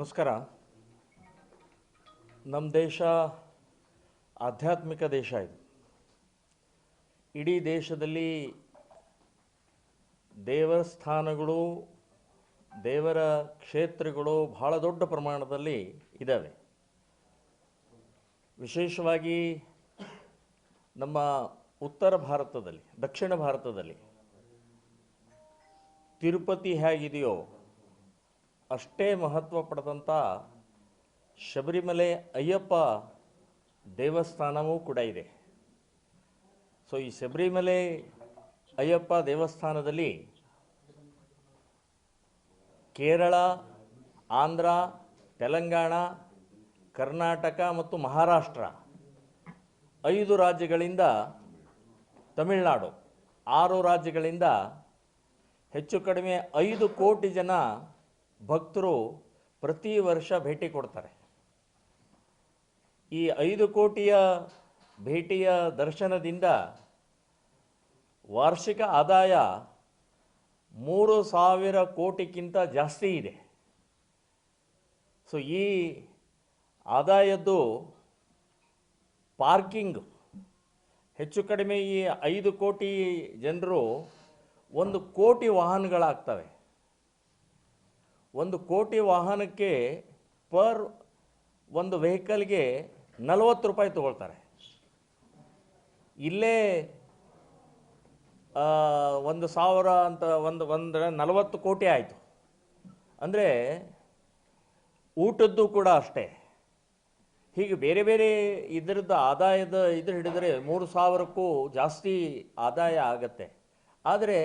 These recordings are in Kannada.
ನಮಸ್ಕಾರ. ನಮ್ಮ ದೇಶ ಆಧ್ಯಾತ್ಮಿಕ ದೇಶ ಇದು. ಇಡೀ ದೇಶದಲ್ಲಿ ದೇವಸ್ಥಾನಗಳು ದೇವರ ಕ್ಷೇತ್ರಗಳು ಬಹಳ ದೊಡ್ಡ ಪ್ರಮಾಣದಲ್ಲಿ ಇದ್ದಾವೆ ವಿಶೇಷವಾಗಿ ನಮ್ಮ ಉತ್ತರ ಭಾರತದಲ್ಲಿ, ದಕ್ಷಿಣ ಭಾರತದಲ್ಲಿ ತಿರುಪತಿ ಹೇಗಿದೆಯೋ ಅಷ್ಟೇ ಮಹತ್ವ ಪಡೆದಂಥ ಶಬರಿಮಲೆ ಅಯ್ಯಪ್ಪ ದೇವಸ್ಥಾನವೂ ಕೂಡ ಇದೆ. ಸೊ ಈ ಶಬರಿಮಲೆ ಅಯ್ಯಪ್ಪ ದೇವಸ್ಥಾನದಲ್ಲಿ ಕೇರಳ, ಆಂಧ್ರ, ತೆಲಂಗಾಣ, ಕರ್ನಾಟಕ ಮತ್ತು ಮಹಾರಾಷ್ಟ್ರ ಐದು ರಾಜ್ಯಗಳಿಂದ ತಮಿಳುನಾಡು ಆರು ರಾಜ್ಯಗಳಿಂದ ಹೆಚ್ಚು ಕಡಿಮೆ ಐದು ಕೋಟಿ ಜನ ಭಕ್ತರು ಪ್ರತಿ ವರ್ಷ ಭೇಟಿ ಕೊಡ್ತಾರೆ. ಈ ಐದು ಕೋಟಿಯ ಭೇಟಿಯ ದರ್ಶನದಿಂದ ವಾರ್ಷಿಕ ಆದಾಯ ಮೂರು ಸಾವಿರ ಕೋಟಿಗಿಂತ ಜಾಸ್ತಿ ಇದೆ. ಸೊ, ಈ ಆದಾಯದ್ದು ಪಾರ್ಕಿಂಗ್ ಹೆಚ್ಚು ಕಡಿಮೆ ಈ ಐದು ಕೋಟಿ ಜನರು ಒಂದು ಕೋಟಿ ವಾಹನಗಳಾಗ್ತವೆ. ಒಂದು ಕೋಟಿ ವಾಹನಕ್ಕೆ ಪರ್ ಒಂದು ವೆಹಿಕಲ್ಗೆ ನಲವತ್ತು ರೂಪಾಯಿ ತೊಗೊಳ್ತಾರೆ. ಇಲ್ಲೇ ಒಂದು ಸಾವಿರ ಅಂತ ಒಂದು ಒಂದು ನಲವತ್ತು ಕೋಟಿ ಆಯಿತು. ಅಂದರೆ ಊಟದ್ದು ಕೂಡ ಅಷ್ಟೇ. ಹೀಗೆ ಬೇರೆ ಬೇರೆ ಇದರದ್ದು ಆದಾಯದ ಇದ್ರ ಹಿಡಿದರೆ ಮೂರು ಸಾವಿರಕ್ಕೂ ಜಾಸ್ತಿ ಆದಾಯ ಆಗತ್ತೆ. ಆದರೆ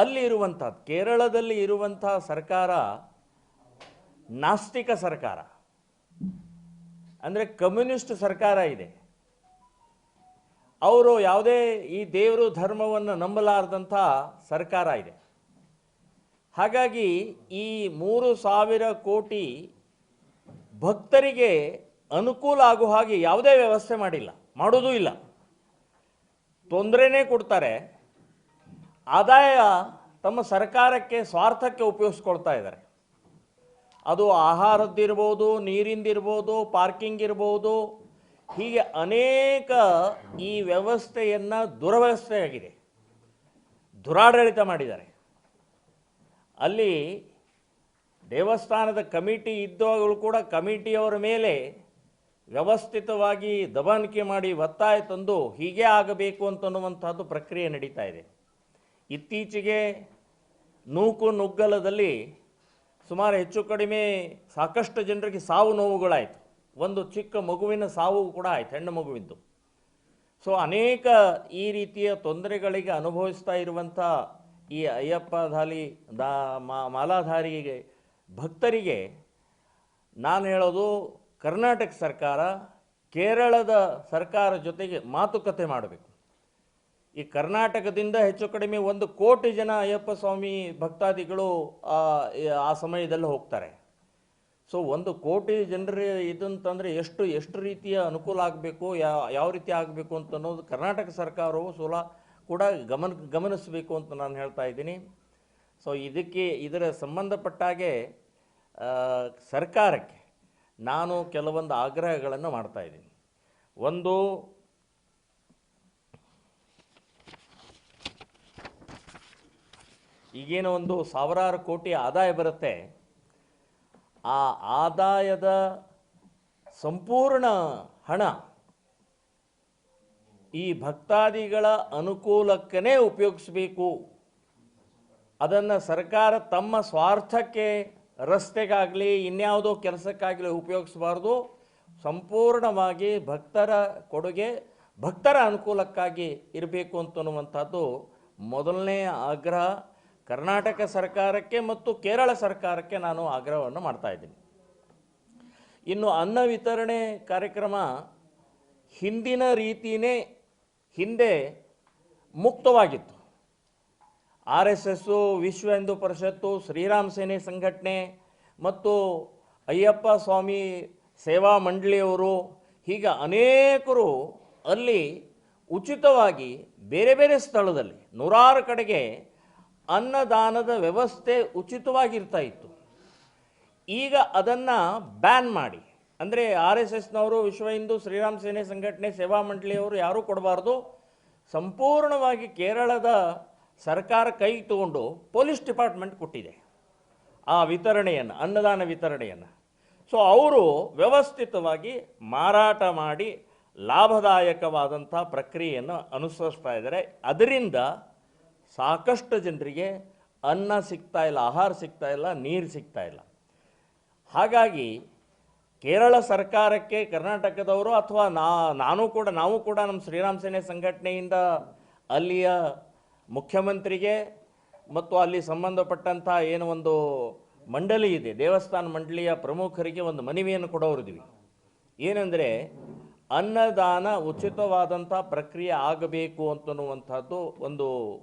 ಅಲ್ಲಿ ಇರುವಂಥದ್ದು, ಕೇರಳದಲ್ಲಿ ಇರುವಂಥ ಸರ್ಕಾರ ನಾಸ್ತಿಕ ಸರ್ಕಾರ. ಅಂದರೆ ಕಮ್ಯುನಿಸ್ಟ್ ಸರ್ಕಾರ ಇದೆ. ಅವರು ಯಾವುದೇ ಈ ದೇವರು ಧರ್ಮವನ್ನು ನಂಬಲಾರದಂಥ ಸರ್ಕಾರ ಇದೆ. ಹಾಗಾಗಿ ಈ ಮೂರು ಸಾವಿರ ಕೋಟಿ ಭಕ್ತರಿಗೆ ಅನುಕೂಲ ಆಗೋ ಹಾಗೆ ಯಾವುದೇ ವ್ಯವಸ್ಥೆ ಮಾಡಿಲ್ಲ, ಮಾಡೋದೂ ಇಲ್ಲ. ತೊಂದರೆನೇ ಕೊಡ್ತಾರೆ. ಆದಾಯ ತಮ್ಮ ಸರ್ಕಾರಕ್ಕೆ, ಸ್ವಾರ್ಥಕ್ಕೆ ಉಪಯೋಗಿಸ್ಕೊಳ್ತಾ ಇದ್ದಾರೆ. ಅದು ಆಹಾರದ್ದಿರ್ಬೋದು ನೀರಿಂದಿರ್ಬೋದು ಪಾರ್ಕಿಂಗ್ ಇರ್ಬೋದು, ಹೀಗೆ ಅನೇಕ ಈ ವ್ಯವಸ್ಥೆಯನ್ನು ದುರವ್ಯವಸ್ಥೆಯಾಗಿದೆ. ದುರಾಡಳಿತ ಮಾಡಿದ್ದಾರೆ. ಅಲ್ಲಿ ದೇವಸ್ಥಾನದ ಕಮಿಟಿ ಇದ್ದವಾಗಲೂ ಕೂಡ ಕಮಿಟಿಯವರ ಮೇಲೆ ವ್ಯವಸ್ಥಿತವಾಗಿ ದಬಾನಿಕೆ ಮಾಡಿ ಒತ್ತಾಯ ತಂದು ಹೀಗೆ ಆಗಬೇಕು ಅಂತನ್ನುವಂಥದ್ದು ಪ್ರಕ್ರಿಯೆ ನಡೀತಾ ಇದೆ. ಇತ್ತೀಚೆಗೆ ನೂಕು ನುಗ್ಗಲದಲ್ಲಿ ಸುಮಾರು ಹೆಚ್ಚು ಕಡಿಮೆ ಸಾಕಷ್ಟು ಜನರಿಗೆ ಸಾವು ನೋವುಗಳಾಯಿತು. ಒಂದು ಚಿಕ್ಕ ಮಗುವಿನ ಸಾವು ಕೂಡ ಆಯಿತು, ಹೆಣ್ಣು ಮಗುವಿದ್ದು ಸೊ ಅನೇಕ ಈ ರೀತಿಯ ತೊಂದರೆಗಳಿಗೆ ಅನುಭವಿಸ್ತಾ ಇರುವಂಥ ಈ ಅಯ್ಯಪ್ಪ ದಾಲಿ, ದಾ ಮಾಲಾಧಾರಿಗೆ, ಭಕ್ತರಿಗೆ ನಾನು ಹೇಳೋದು ಕರ್ನಾಟಕ ಸರ್ಕಾರ ಕೇರಳದ ಸರ್ಕಾರ ಜೊತೆಗೆ ಮಾತುಕತೆ ಮಾಡಬೇಕು. ಈ ಕರ್ನಾಟಕದಿಂದ ಹೆಚ್ಚು ಕಡಿಮೆ ಒಂದು ಕೋಟಿ ಜನ ಅಯ್ಯಪ್ಪ ಸ್ವಾಮಿ ಭಕ್ತಾದಿಗಳು ಆ, ಸಮಯದಲ್ಲಿ ಹೋಗ್ತಾರೆ. ಸೊ ಒಂದು ಕೋಟಿ ಜನರ ಇದಂತಂದರೆ ಎಷ್ಟು ಎಷ್ಟು ರೀತಿಯ ಅನುಕೂಲ ಆಗಬೇಕು ಯಾವ ರೀತಿ ಆಗಬೇಕು ಅಂತ ಅನ್ನೋದು ಕರ್ನಾಟಕ ಸರ್ಕಾರವು ಸೋಲ ಕೂಡ ಗಮನ ಗಮನಿಸಬೇಕು ಅಂತ ನಾನು ಹೇಳ್ತಾ ಇದ್ದೀನಿ. ಸೊ ಇದಕ್ಕೆ ಇದರ ಸಂಬಂಧಪಟ್ಟಾಗೆ ಸರ್ಕಾರಕ್ಕೆ ನಾನು ಕೆಲವೊಂದು ಆಗ್ರಹಗಳನ್ನು ಮಾಡ್ತಾಯಿದ್ದೀನಿ ಒಂದು ಈಗೇನೋ ಒಂದು ಸಾವಿರಾರು ಕೋಟಿ ಆದಾಯ ಬರುತ್ತೆ. ಆ ಆದಾಯದ ಸಂಪೂರ್ಣ ಹಣ ಈ ಭಕ್ತಾದಿಗಳ ಅನುಕೂಲಕ್ಕೇ ಉಪಯೋಗಿಸಬೇಕು. ಅದನ್ನು ಸರ್ಕಾರ ತಮ್ಮ ಸ್ವಾರ್ಥಕ್ಕೆ ರಸ್ತೆಗಾಗಲಿ, ಇನ್ಯಾವುದೋ ಕೆಲಸಕ್ಕಾಗಲಿ ಉಪಯೋಗಿಸಬಾರ್ದು. ಸಂಪೂರ್ಣವಾಗಿ ಭಕ್ತರ ಕೊಡುಗೆ, ಭಕ್ತರ ಅನುಕೂಲಕ್ಕಾಗಿ ಇರಬೇಕು ಅಂತನ್ನುವಂಥದ್ದು ಮೊದಲನೇ ಆಗ್ರಹ. ಕರ್ನಾಟಕ ಸರ್ಕಾರಕ್ಕೆ ಮತ್ತು ಕೇರಳ ಸರ್ಕಾರಕ್ಕೆ ನಾನು ಆಗ್ರಹವನ್ನು ಮಾಡ್ತಾ ಇದ್ದೀನಿ. ಇನ್ನು ಅನ್ನ ವಿತರಣೆ ಕಾರ್ಯಕ್ರಮ ಹಿಂದಿನ ರೀತಿಯೇ ಹಿಂದೆ ಮುಕ್ತವಾಗಿತ್ತು. ಆರ್ ಎಸ್ ಎಸ್ಸು, ವಿಶ್ವ ಹಿಂದೂ ಪರಿಷತ್ತು, ಶ್ರೀರಾಮ್ ಸೇನೆ ಸಂಘಟನೆ ಮತ್ತು ಅಯ್ಯಪ್ಪ ಸ್ವಾಮಿ ಸೇವಾ ಮಂಡಳಿಯವರು ಹೀಗೆ ಅನೇಕರು ಅಲ್ಲಿ ಉಚಿತವಾಗಿ ಬೇರೆ ಬೇರೆ ಸ್ಥಳದಲ್ಲಿ ನೂರಾರು ಕಡೆಗೆ ಅನ್ನದಾನದ ವ್ಯವಸ್ಥೆ ಉಚಿತವಾಗಿರ್ತಾ ಇತ್ತು ಈಗ ಅದನ್ನು ಬ್ಯಾನ್ ಮಾಡಿ. ಅಂದರೆ ಆರ್ ಎಸ್ ಎಸ್ನವರು, ವಿಶ್ವ ಹಿಂದೂ ಶ್ರೀರಾಮ್ ಸೇನೆ ಸಂಘಟನೆ, ಸೇವಾ ಮಂಡಳಿಯವರು ಯಾರೂ ಕೊಡಬಾರ್ದು. ಸಂಪೂರ್ಣವಾಗಿ ಕೇರಳದ ಸರ್ಕಾರ ಕೈ ತಗೊಂಡು ಪೊಲೀಸ್ ಡಿಪಾರ್ಟ್ಮೆಂಟ್ ಕೊಟ್ಟಿದೆ. ಆ ವಿತರಣೆಯನ್ನು, ಅನ್ನದಾನ ವಿತರಣೆಯನ್ನು. ಸೊ, ಅವರು ವ್ಯವಸ್ಥಿತವಾಗಿ ಮಾರಾಟ ಮಾಡಿ ಲಾಭದಾಯಕವಾದಂಥ ಪ್ರಕ್ರಿಯೆಯನ್ನು ಅನುಸರಿಸ್ತಾ ಇದ್ದಾರೆ. ಅದರಿಂದ ಸಾಕಷ್ಟು ಜನರಿಗೆ ಅನ್ನ ಸಿಗ್ತಾ ಇಲ್ಲ, ಆಹಾರ ಸಿಗ್ತಾ ಇಲ್ಲ, ನೀರು ಸಿಗ್ತಾ ಇಲ್ಲ. ಹಾಗಾಗಿ ಕೇರಳ ಸರ್ಕಾರಕ್ಕೆ, ಕರ್ನಾಟಕದವರು ಅಥವಾ ನಾ, ನಾನು ಕೂಡ, ನಾವು ಕೂಡ ನಮ್ಮ ಶ್ರೀರಾಮ್ ಸೇನೆ ಸಂಘಟನೆಯಿಂದ ಅಲ್ಲಿಯ ಮುಖ್ಯಮಂತ್ರಿಗೆ ಮತ್ತು ಅಲ್ಲಿ ಸಂಬಂಧಪಟ್ಟಂಥ ಏನು ಒಂದು ಮಂಡಳಿ ಇದೆ, ದೇವಸ್ಥಾನ ಮಂಡಳಿಯ ಪ್ರಮುಖರಿಗೆ ಒಂದು ಮನವಿಯನ್ನು ಕೊಡೋರಿದ್ವಿ ಏನೆಂದರೆ ಅನ್ನದಾನ ಉಚಿತವಾದಂಥ ಪ್ರಕ್ರಿಯೆ ಆಗಬೇಕು ಅಂತನ್ನುವಂಥದ್ದು ಒಂದು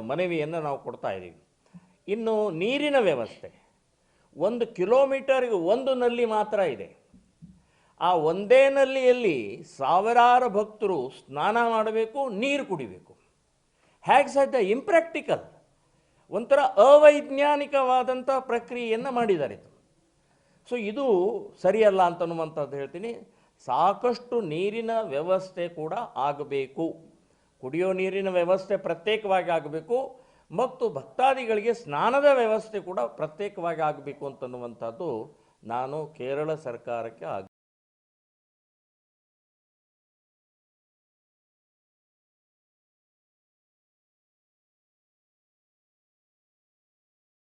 ಮನವಿಯನ್ನು ನಾವು ಕೊಡ್ತಾ ಇದ್ದೀವಿ. ಇನ್ನು ನೀರಿನ ವ್ಯವಸ್ಥೆ. ಒಂದು ಕಿಲೋಮೀಟರ್ಗೆ ಒಂದು ನಲ್ಲಿ ಮಾತ್ರ ಇದೆ. ಆ ಒಂದೇ ನಲ್ಲಿಯಲ್ಲಿ ಸಾವಿರಾರು ಭಕ್ತರು ಸ್ನಾನ ಮಾಡಬೇಕು, ನೀರು ಕುಡಿಬೇಕು. ಹೇಗೆ ಸಾಧ್ಯ? ಇಂಪ್ರ್ಯಾಕ್ಟಿಕಲ್ ಒಂಥರ ಅವೈಜ್ಞಾನಿಕವಾದಂಥ ಪ್ರಕ್ರಿಯೆಯನ್ನು ಮಾಡಿದ್ದಾರೆ. ಸೊ, ಇದು ಸರಿಯಲ್ಲ ಅಂತನ್ನುವಂಥದ್ದು ಹೇಳ್ತೀನಿ. ಸಾಕಷ್ಟು ನೀರಿನ ವ್ಯವಸ್ಥೆ ಕೂಡ ಆಗಬೇಕು. ಕುಡಿಯೋ ನೀರಿನ ವ್ಯವಸ್ಥೆ ಪ್ರತ್ಯೇಕವಾಗಿ ಆಗಬೇಕು ಮತ್ತು ಭಕ್ತಾದಿಗಳಿಗೆ ಸ್ನಾನದ ವ್ಯವಸ್ಥೆ ಕೂಡ ಪ್ರತ್ಯೇಕವಾಗಿ ಆಗಬೇಕು ಅಂತನ್ನುವಂಥದ್ದು ನಾನು ಕೇರಳ ಸರ್ಕಾರಕ್ಕೆ ಆಗ್